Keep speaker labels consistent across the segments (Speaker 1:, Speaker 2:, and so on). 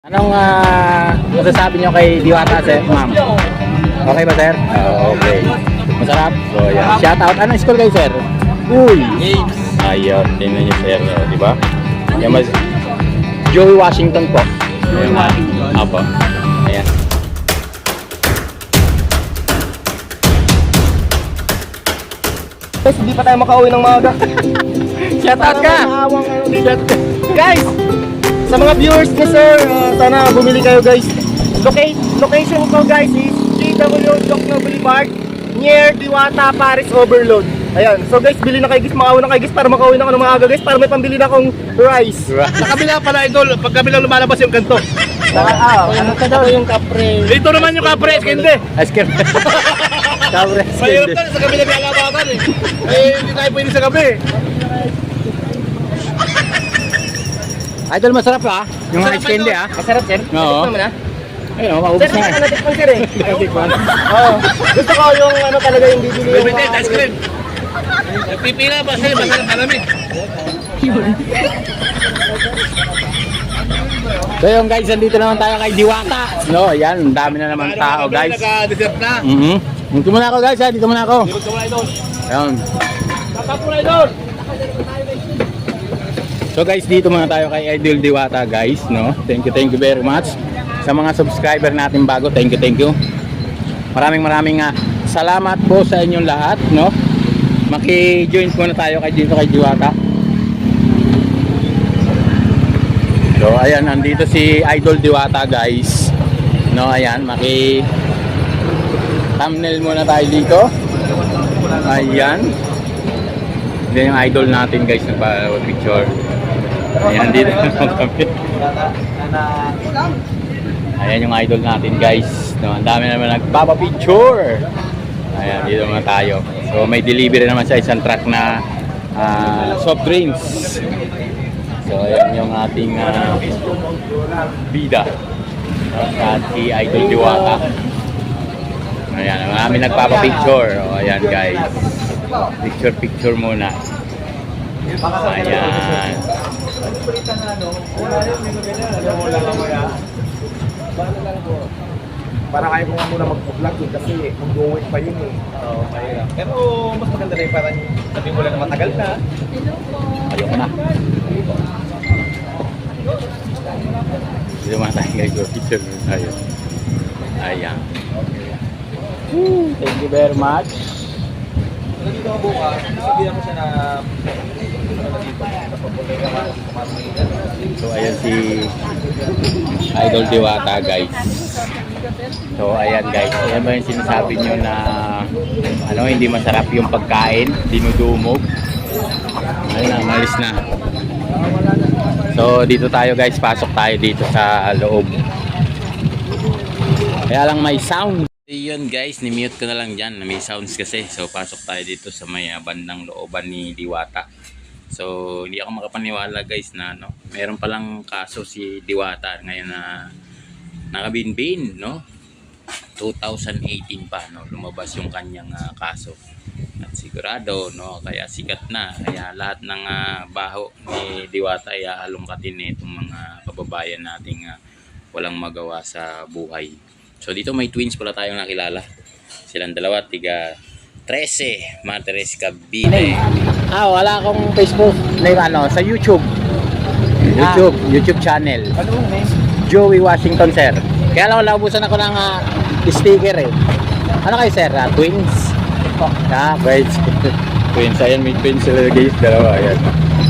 Speaker 1: Anong ah, masasabi nyo kay Diwata, sir, ma'am? Okay ba, sir? Ah, okay. Masarap? So, yan. Shout out. Anong school kayo, sir? Uy!
Speaker 2: Games.
Speaker 1: Ayun, tingnan nyo, sir. Oh, di ba? Yan, mas... Joey Washington po.
Speaker 2: Joey Washington.
Speaker 1: Apo. Ayan.
Speaker 2: Guys, hindi pa tayo makauwi ng maaga.
Speaker 1: Shout out ka!
Speaker 2: Ano dito. Guys, sa mga viewers ni Sir, uh, sana bumili kayo guys. Locate, location ko guys is GW Dokno Boulevard near Diwata Paris Overload. Ayan. So guys, bili na kayo guys, makauwi na kayo guys para makauwi na ako ng maaga guys para may pambili na akong rice.
Speaker 3: Sa kabila pala idol, pag kabila lumalabas yung kanto.
Speaker 2: Saka, ah, ano ka daw yung kapre?
Speaker 3: Dito naman yung kapre, hindi.
Speaker 1: Ice cream. Kabre.
Speaker 3: Mahirap na sa kabila kalabatan eh. Eh, hindi tayo pwede sa gabi.
Speaker 1: Idol, masarap ah. Yung ice candy ah.
Speaker 2: Masarap sir?
Speaker 1: Oo.
Speaker 2: Natikman mo na?
Speaker 1: Ayun, oh, maubos
Speaker 2: Sir,
Speaker 1: na
Speaker 2: naka
Speaker 1: eh.
Speaker 2: natikman sir eh. Oo. Gusto ko yung ano talaga yung bibili mga-
Speaker 3: ice cream. Pipila ba sa'yo, masarap malamig.
Speaker 1: So yun guys, nandito naman tayo kay Diwata. No, yan, dami na naman tao guys.
Speaker 3: Naka-dessert na.
Speaker 1: Mhm. Dito muna ako guys, ha? dito muna ako.
Speaker 3: Dito muna idol.
Speaker 1: Ayun.
Speaker 3: Tatapo na idol.
Speaker 1: So guys, dito muna tayo kay Idol Diwata guys, no? Thank you, thank you very much. Sa mga subscriber natin bago, thank you, thank you. Maraming maraming ah, salamat po sa inyong lahat, no? Maki-join muna tayo kay dito kay Diwata. So ayan, nandito si Idol Diwata guys. No, ayan, maki thumbnail muna tayo dito. Ayan. Yan yung idol natin guys nagpa-picture. Ayan, nandito naman kami. Ayan yung idol natin guys. No, ang dami naman nagpapa-picture. Ayan, dito naman tayo. So may delivery naman sa isang truck na ah, soft drinks. So ayan yung ating ah, bida. At si Idol Diwata. Ayan, marami nagpapa-picture. O, ayan guys. Picture picture muna. Ayan.
Speaker 2: Para kayo ko nga muna mag-vlog yun kasi mag-uwi pa yun eh.
Speaker 3: Oo, mahirap. Pero mas maganda rin parang sabi mo lang na matagal na.
Speaker 1: Ayoko na. Dito mga tayo guys. Go picture muna tayo. Ayan. Thank you very much.
Speaker 3: Kung dito ako bukas, sabihan ko siya na
Speaker 1: So ayan si Idol Diwata guys. So ayan guys, ayan ba yung sinasabi nyo na ano hindi masarap yung pagkain, dinudumog. Ayun na, malis na. So dito tayo guys, pasok tayo dito sa loob. Kaya lang may sound. Yun guys, ni-mute ko na lang dyan. May sounds kasi. So pasok tayo dito sa may ah, bandang looban ni Diwata. So, hindi ako makapaniwala guys na no, meron palang kaso si Diwata ngayon na nakabinbin, no? 2018 pa, no? Lumabas yung kanyang ah, kaso. At sigurado, no? Kaya sikat na. Kaya lahat ng ah, baho ni Diwata ay aalungkatin na itong mga kababayan nating ah, walang magawa sa buhay. So, dito may twins pala tayong nakilala. Silang dalawa, tiga 13, Martires Cavite. Ah, wala akong Facebook. Like ano, sa YouTube. YouTube, YouTube channel.
Speaker 2: Ano?
Speaker 1: Joey Washington, sir. Kaya lang naubusan ako ng ah, sticker eh. Ano kayo, sir? Ah, twins? Ah, great. twins. Ayan, may twins sila guys. Dalawa, ayan.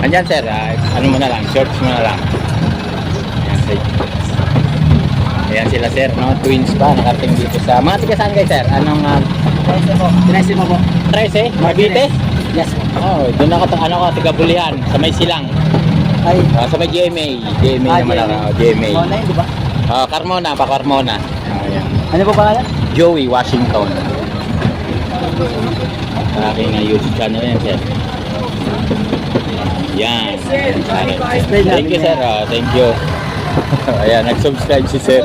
Speaker 1: Andyan, sir. Ah, ano mo na lang, shorts mo na lang. Ayan, say. Ayan sila, sir. No? Twins pa. Nakarating dito sa... Mga tiga saan kayo, sir? Anong... ah,
Speaker 2: Pinasi mo po.
Speaker 1: 13? Mabite?
Speaker 2: Yes po.
Speaker 1: Oh, doon ako, ano ko, tiga Bulihan, sa may silang.
Speaker 2: Ay,
Speaker 1: Ah, sa may GMA. GMA
Speaker 2: Ah,
Speaker 1: naman ako, GMA.
Speaker 2: online di ba?
Speaker 1: Ah, Carmona, pa Carmona. Yan.
Speaker 2: Ano po pangalan?
Speaker 1: Joey Washington. Sa aking uh, YouTube channel yan, sir. Yan. Thank you, sir. Ah, thank you. Ayan, nag-subscribe si sir.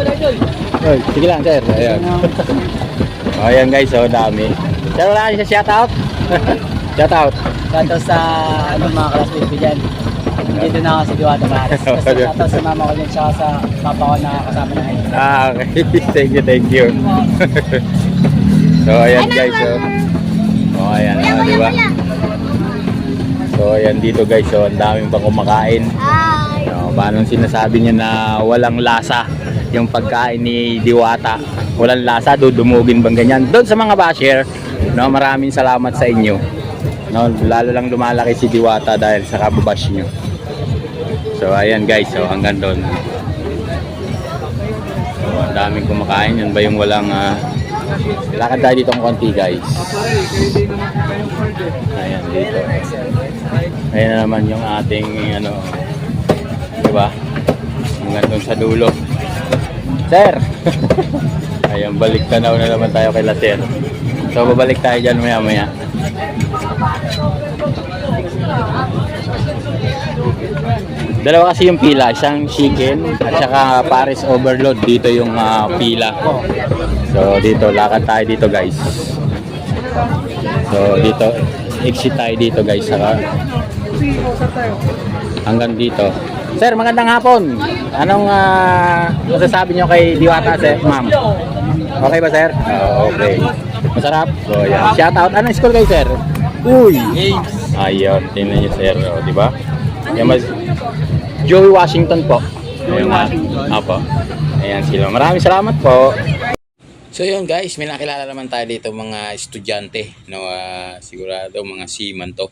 Speaker 1: Oy, sige lang, sir. Ayan. Ayan guys, so dami. Sir, wala kayo sa shoutout? shoutout.
Speaker 2: Kanto sa ano mga classmates ko dyan.
Speaker 4: Nandito na ako sa Diwata Paris. Kasi shoutout sa mama ko din siya sa papa ko na kasama na ngayon.
Speaker 1: Ah, okay. thank you, thank you. so, ayan guys. So, oh, ayan, oh, di ba? So, ayan dito guys. So, ang daming pa kumakain. So, paano sinasabi niya na walang lasa yung pagkain ni Diwata? Walang lasa, dudumugin bang ganyan? Doon sa mga basher, no, maraming salamat sa inyo. No, lalo lang lumalaki si Diwata dahil sa kababash nyo. So, ayan guys. So, hanggang doon. So, ang daming kumakain. Yan ba yung walang... ah, lakad tayo dito ng konti guys. Ayan dito. Ayan na naman yung ating ano... Di ba? Hanggang doon sa dulo. Sir! Ayan, balik tanaw na naman tayo kay Laser. So, babalik tayo dyan maya maya. Dalawa kasi yung pila, isang chicken at saka Paris overload. Dito yung ah, pila. So dito, lakad tayo dito guys. So dito, exit tayo dito guys. Saka hanggang dito. Sir, magandang hapon. Anong ah, masasabi nyo kay Diwata, sir, ma'am? Okay ba, sir? Ah, okay. Masarap? So, yan. Shout out. Anong school kayo, sir? Uy! Ayun, tingnan nyo, sir. O, di ba? Yan, mas... Joey Washington po. Ayun nga. Apo. Ayan sila. Maraming salamat po. So yun guys, may nakilala naman tayo dito mga estudyante, no, ah, sigurado mga seaman to.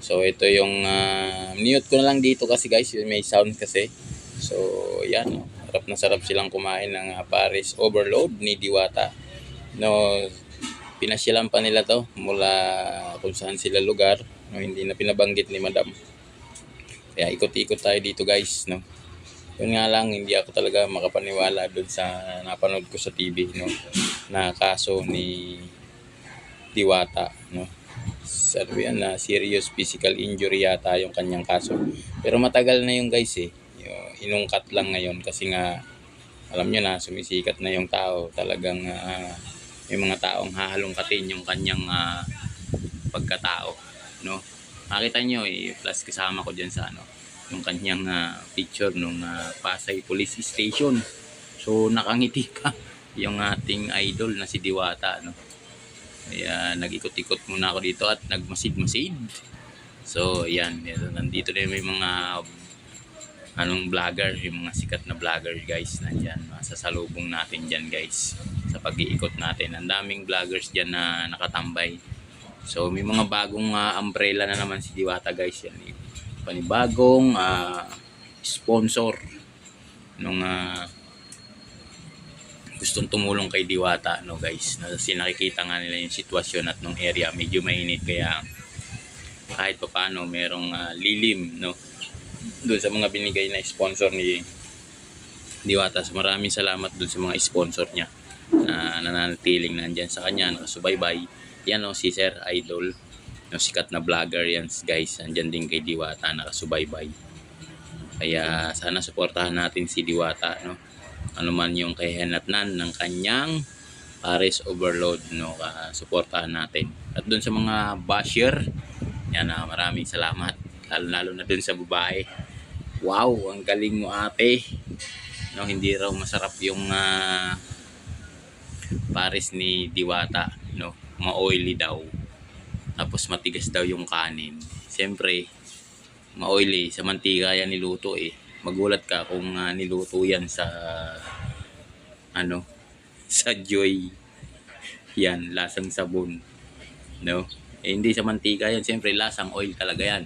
Speaker 1: So ito yung uh, mute ko na lang dito kasi guys, may sound kasi. So yan, no, sarap na sarap silang kumain ng ah, Paris Overload ni Diwata. No, pinasyalan pa nila to mula kung saan sila lugar, no, hindi na pinabanggit ni Madam. Kaya ikot-ikot tayo dito guys, no. Yun nga lang, hindi ako talaga makapaniwala doon sa napanood ko sa TV, no, na kaso ni Diwata, no. Sabi yan na serious physical injury yata yung kanyang kaso. Pero matagal na yung guys eh. Inungkat lang ngayon kasi nga alam nyo na sumisikat na yung tao. Talagang ah, may mga taong hahalongkatin yung kanyang ah, pagkatao, no. Makita nyo eh, plus kasama ko dyan sa ano, yung kanyang ah, picture nung ah, Pasay Police Station. So nakangiti ka yung ating idol na si Diwata no. Kaya nag-ikot-ikot muna ako dito at nagmasid-masid. So yan, yan, nandito din may mga anong vlogger, yung mga sikat na vlogger guys nandiyan. Masasalubong natin diyan guys sa pag-iikot natin. Ang daming vloggers diyan na nakatambay. So may mga bagong ah, umbrella na naman si Diwata guys yan. Panibagong ah, sponsor nung ah, gustong tumulong kay Diwata no guys. Kasi nakikita nga nila yung sitwasyon at nung area medyo mainit kaya kahit pa paano merong ah, lilim no doon sa mga binigay na sponsor ni Diwata. So maraming salamat doon sa mga sponsor niya na nananatiling nandyan sa kanya, nakasubaybay. Yan o, si Sir Idol. No, sikat na vlogger yan guys. Andyan din kay Diwata, nakasubaybay. Kaya sana suportahan natin si Diwata. No? Ano man yung kahihanatnan ng kanyang Paris Overload. No? Uh, suportahan natin. At doon sa mga basher, yan na maraming salamat. Lalo, lalo na doon sa babae. Wow, ang galing mo ate. No, hindi raw masarap yung ah, Paris ni Diwata, no? Ma-oily daw. Tapos matigas daw yung kanin. Siyempre, ma-oily sa mantika yan niluto eh. Magulat ka kung ah, niluto yan sa ano, sa joy. Yan, lasang sabon. No? Eh, hindi sa mantika yan, siyempre lasang oil talaga yan.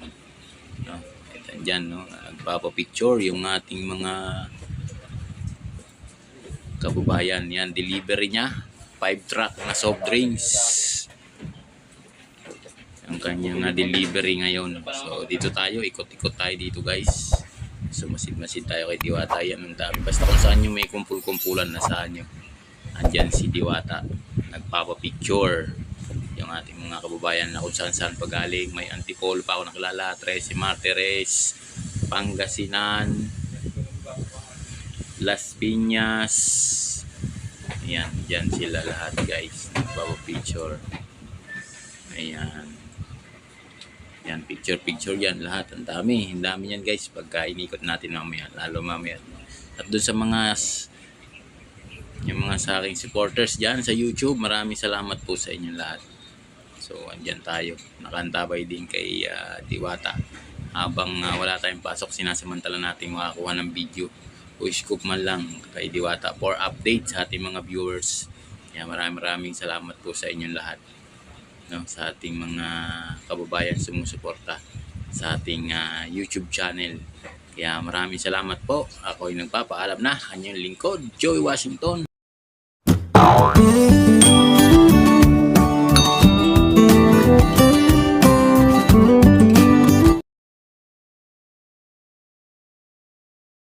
Speaker 1: No? Ito dyan, no? Nagpapapicture yung ating mga kababayan. Yan, delivery niya. 5 truck na soft drinks. Ang kanyang na delivery ngayon. So, dito tayo. Ikot-ikot tayo dito, guys. So, masid-masid tayo kay Diwata. Yan ang dami. Basta kung saan yung may kumpul-kumpulan na saan nyo. Andyan si Diwata. Nagpapapicture yung ating mga kababayan na kung saan saan pagaling. May Antipolo pa ako nakilala. Trece Martires, Pangasinan, Las Piñas. Ayan, dyan sila lahat guys. Nagpapapicture. Ayan. Yan, picture-picture yan, lahat. Ang dami, ang dami yan guys. Pagka inikot natin mamaya, lalo mamaya. At doon sa mga yung mga sa aking supporters dyan sa YouTube, maraming salamat po sa inyong lahat. So, andyan tayo. Nakantabay din kay ah, Diwata. Habang ah, wala tayong pasok, sinasamantala natin makakuha ng video o scoop man lang kay Diwata for update sa ating mga viewers. Kaya maraming maraming salamat po sa inyong lahat. No, sa ating mga kababayan sumusuporta sa ating ah, YouTube channel. Kaya maraming salamat po. Ako ay nagpapaalam na. Kanyang lingkod, Joey Washington.